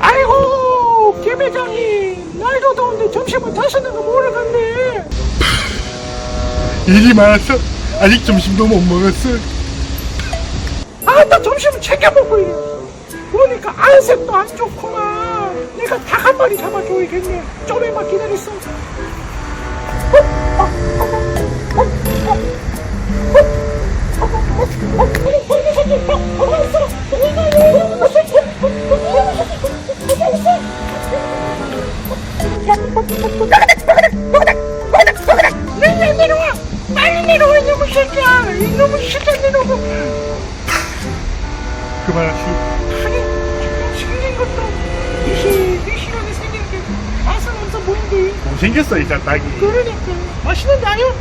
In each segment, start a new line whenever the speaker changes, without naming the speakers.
아이고 김 회장님 날도 더운데 점심은 타시는 거 모르겠네
일이 많아서 아직 점심도 못 먹었어.
아나 점심은 챙겨 먹고요 보니까 안색도 안 좋구만 내가 닭 한 마리 잡아줘야겠네 좀만 기다렸어 빨리 내려와 이놈의 새끼야
그만하시오.
아니 지금 것도 엄청 보인대
못생겼어, 이 닭이.
그러니까 맛있는 나요?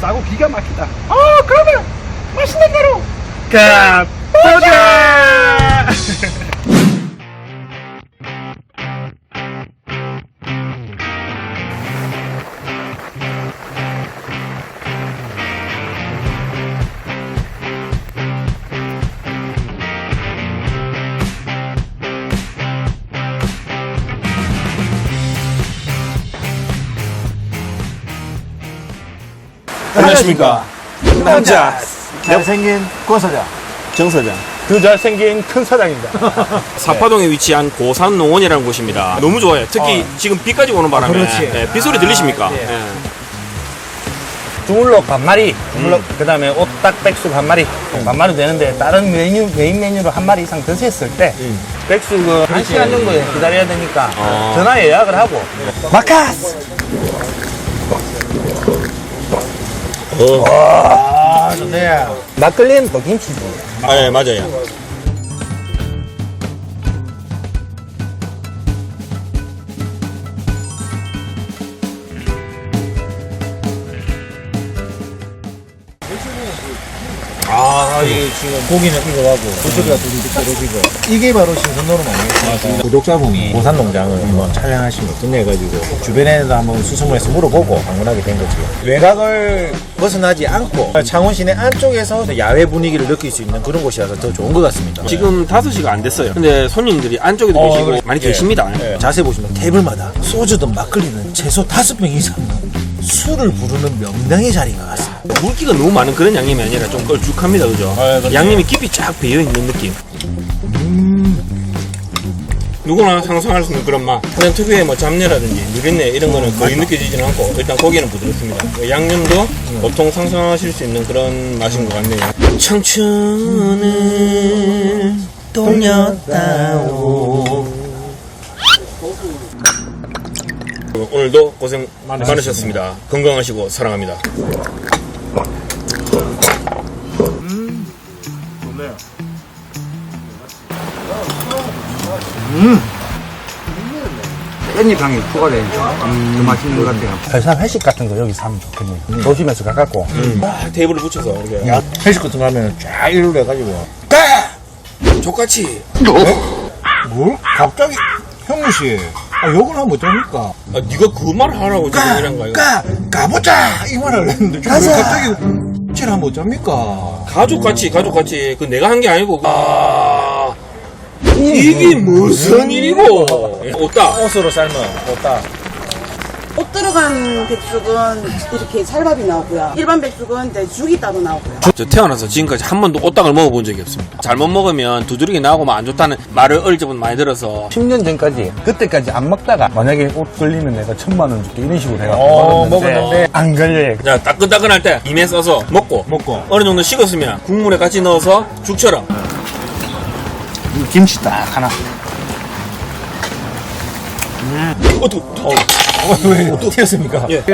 싸고 기가 막히다.
아 그러면 맛있는 대로
가보자!
안녕하십니까. 남자.
잘생긴 권 사장.
정 사장.
그 잘생긴 큰 사장입니다.
사파동에 위치한 고산 농원이라는 곳입니다. 너무 좋아요. 특히 지금 비까지 오는 바람에.
그렇지.
네, 빗소리 들리십니까?
예.
예.
주물럭 반 마리, 주물럭, 그 다음에 오딱 백숙 한 마리. 반 마리 되는데 다른 메뉴, 메인 메뉴로 한 마리 이상 드셨을 때 백숙은 한 시간 정도 기다려야 되니까
어.
전화 예약을 하고 마카스! 와, 좋네. 막걸리는 또 김치지.
아, 예, 맞아요.
아, 이게 지금 고기는 이거 하고, 부스가 둘이 떨어지고. 이게 바로 신선노름 아니겠습니까? 구독자분이 고산농장을 한번 촬영하시면 끝내가지고, 주변에도 한번 수소문해서 물어보고 방문하게 된 거지. 외곽을 벗어나지 않고, 창원 시내 안쪽에서 야외 분위기를 느낄 수 있는 그런 곳이라서 더 좋은 것 같습니다.
지금 5시가 안 됐어요. 근데 손님들이 안쪽에도
어,
계시고. 많이
예.
계십니다.
예. 자세히 보시면 테이블마다 소주든 막걸리든 최소 다섯 병 이상 술을 부르는 명당의 자리인 것 같습니다.
물기가 너무 많은 그런 양념이 아니라 좀 걸쭉합니다. 그죠?
아.
양념이 깊이 쫙 배어 있는 느낌. 누구나 상상할 수 있는 그런 맛. 그냥 특유의 뭐 잡내라든지 누린내 이런 거는 거의 느껴지지는 않고 일단 고기는 부드럽습니다. 양념도 보통 상상하실 수 있는 그런 맛인 것 같네요. 청춘을 돌렸다오. 오늘도 고생 많으셨습니다. 건강하시고 사랑합니다.
깻잎 향이 추가되니까 더 맛있는 것 같아요.
회사 회식 같은 거 여기서 하면 좋겠네요. 도심에서 가깝고.
아, 테이블을 붙여서 이렇게
야, 회식 같은 거 하면 쫙 일로 해가지고.
족같이
뭘? 갑자기, 형무 씨. 아, 욕을 하면 어쩝니까?
아, 네가 그 말을 하라고 지금 이런 거야.
가! 가보자! 이 말을 했는데. 지금 왜 갑자기, 질 하면 어쩝니까?
가족같이 가족같이 그 내가 한 게 아니고 아 이게 무슨 일이고 없다
옷으로 삶은 옷다.
옷 들어간 백숙은 이렇게 찰밥이 나오고요. 일반 백숙은 이제 죽이 따로 나오고요.
저 태어나서 지금까지 한 번도 오딱을 먹어본 적이 없습니다 잘못 먹으면 두드러기 나오고 안 좋다는 말을 어릴 적부터 많이 들어서
10년 전까지, 그때까지 안 먹다가, 만약에 옷 걸리면 내가 천만 원 줄게. 이런 식으로 해갖고
어,
먹었는데,
먹었는데.
안 걸려요.
자 따끈따끈할 때 김에 써서 먹고
먹고.
어느 정도 식었으면 국물에 같이 넣어서 죽처럼
김치 딱 하나.
어, 또, 또,
어, 왜, 또 튀었습니까?
예.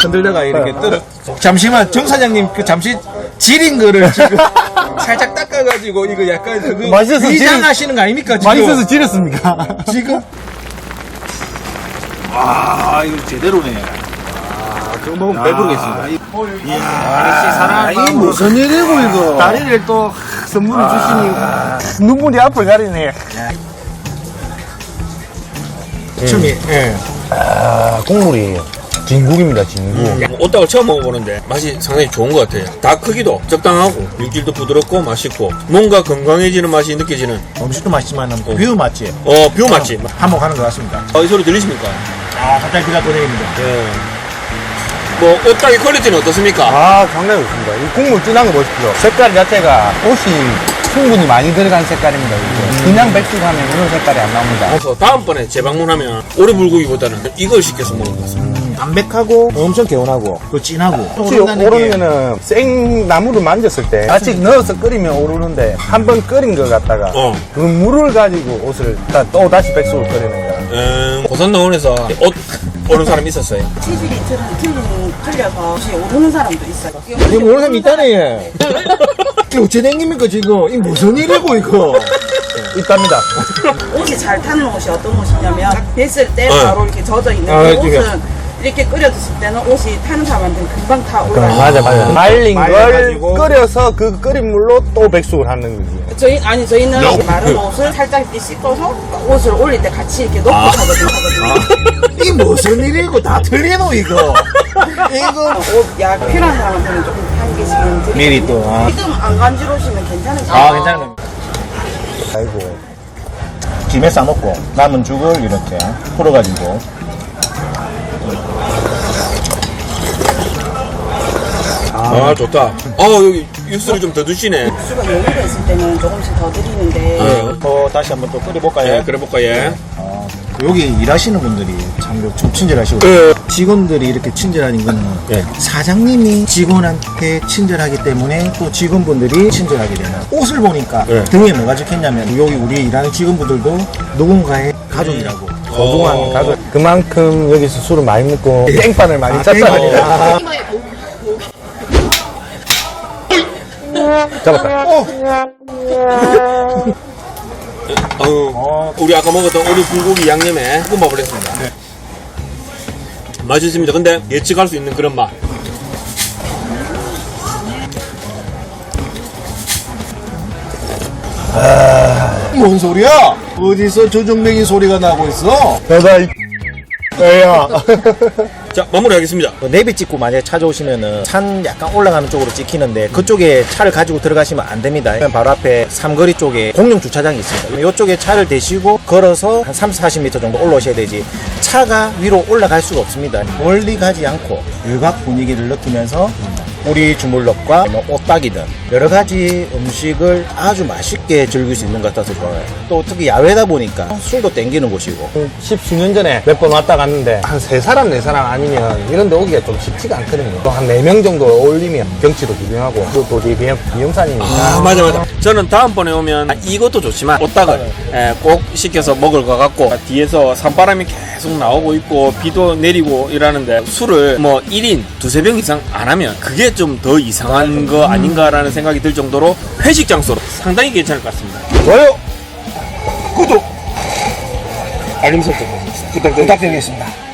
흔들다가 이렇게 떨어. 잠시만, 정 사장님, 그 잠시 지린 거를 지금 살짝 닦아가지고, 이거 약간 그
맛있어서
위장하시는 거 아닙니까? 지금?
맛있어서 지렸습니까?
지금? 아, 이거 제대로네. 아, 그거 먹으면 배부르겠습니다.
아, 이게 무슨 일이고, 이거. 다리를 또 하, 선물을 주시니 눈물이 앞을 가리네.
춤이, 예.
아, 국물이 진국입니다, 진국.
오딱을 처음 먹어보는데 맛이 상당히 좋은 것 같아요. 닭 크기도 적당하고 육질도 부드럽고 맛있고 뭔가 건강해지는 맛이 느껴지는
음식도 맛있지만 뷰 맛집.
어 뷰 맛집.
한몫하는 것 같습니다.
어, 이 소리 들리십니까?
아, 갑자기 비가 꺼내립니다.
예. 뭐 오딱의 퀄리티는 어떻습니까?
아, 상당히 좋습니다. 이 국물 진한 거 보십시오. 색깔 자체가 옷이 충분히 많이 들어간 색깔입니다. 이게. 그냥 백숙 하면 이런 색깔이 안 나옵니다.
그래서 다음번에 재방문하면 오래 불고기보다는 이걸 시켜서 먹을 것 같습니다.
담백하고 엄청 개운하고 또 진하고.
혹시 오르면은 생 나무를 만졌을 때 같이 넣어서 끓이면 오르는데 한 번 끓인 것 같다가
어.
그 물을 가지고 옷을 다- 또 다시 백숙을 끓이는 거야.
음, 고산농원에서 옷 오는 사람이 있었어요.
체질이 틀- 틀린, 틀려서 혹시 오르는 사람도 있어요.
이거 모르는 사람 있다네, 얘. 이게 어째 댕깁니까, 지금? 이 무슨 일이고, 이거?
있답니다.
옷이 잘 타는 옷이 어떤 옷이냐면 뵀을 때
어.
바로 이렇게 젖어 있는
아,
그
이쪽이요.
옷은 이렇게 끓여졌을 때는 옷이 타는 사람한테는 금방 타 올라요.
맞아, 맞아. 말린 걸
말려가지고.
끓여서 그 끓인 물로 또 백숙을 하는 거지.
저희 아니 저희는 이렇게 마른 옷을 살짝 이렇게 씻어서 옷을 올릴 때 같이 이렇게 놓고 하거든요. 하거든요.
이 무슨 일이고, 다 틀리노, 이거? 이거.
옷약 필요한 사람한테는 조금 한 개씩은 드리고
미리 또, 아.
지금 안 간지러우시면 괜찮으세요?
아, 괜찮은 겁니다.
아이고.
김에 싸먹고, 남은 죽을 이렇게 풀어가지고.
아, 좋다. 어 여기 육수를 좀 더 드시네.
수가 여유가 있을 때는 조금씩 더 드리는데
어, 다시 한번 또 끓여볼까요?
예, 그래 볼까 예.
여기 일하시는 분들이 참 좀 친절하시고
그
직원들이 이렇게 친절한 거는
예.
사장님이 직원한테 친절하기 때문에 또 직원분들이 친절하게 되는 옷을 보니까
예.
등에 뭐가 적혔냐면 여기 우리 일하는 직원분들도 누군가의 가족이라고
소중한
어.
가족. 그만큼 여기서 술을 많이 먹고 땡판을 많이 짰다니까. 잡았다.
어, 우리 아까 먹었던 오리 불고기 양념에 볶음밥을 했습니다. 맛있습니다. 근데 예측할 수 있는 그런 맛.
뭔 소리야? 어디서 조정뱅이 소리가 나고 있어?
너다 이 애야.
자, 마무리하겠습니다.
내비 찍고 만약에 찾아오시면은 산 약간 올라가는 쪽으로 찍히는데 그쪽에 차를 가지고 들어가시면 안 됩니다. 바로 앞에 삼거리 쪽에 공용 주차장이 있습니다. 이쪽에 차를 대시고 걸어서 한 30, 40m 정도 올라오셔야 되지 차가 위로 올라갈 수가 없습니다. 멀리 가지 않고 일박 분위기를 느끼면서 우리 주물럭과 뭐 오딱이든 여러 가지 음식을 아주 맛있게 즐길 수 있는 것 같아서 좋아요. 또 특히 야외다 보니까 술도 땡기는 곳이고
십수년 전에 몇 번 왔다 갔는데 한 세 사람 네 사람 아니면 이런 데 오기가 좀 쉽지가 않거든요. 또 한 네 명 정도 어울리면 경치도 구경하고 또 도저히 비용, 비용산이니까.
아, 맞아, 맞아. 저는 다음번에 오면 이것도 좋지만 오딱을 예, 꼭 시켜서 먹을 것 같고 뒤에서 산바람이 계속 나오고 있고 비도 내리고 이러는데 술을 뭐 1인 두세 병 이상 안 하면 그게 좀 더 이상한 거 아닌가라는 생각이 들 정도로 회식 장소로 상당히 괜찮을 것 같습니다.
좋아요.
구독! 알림 설정 부탁드립니다.
부탁드리겠습니다.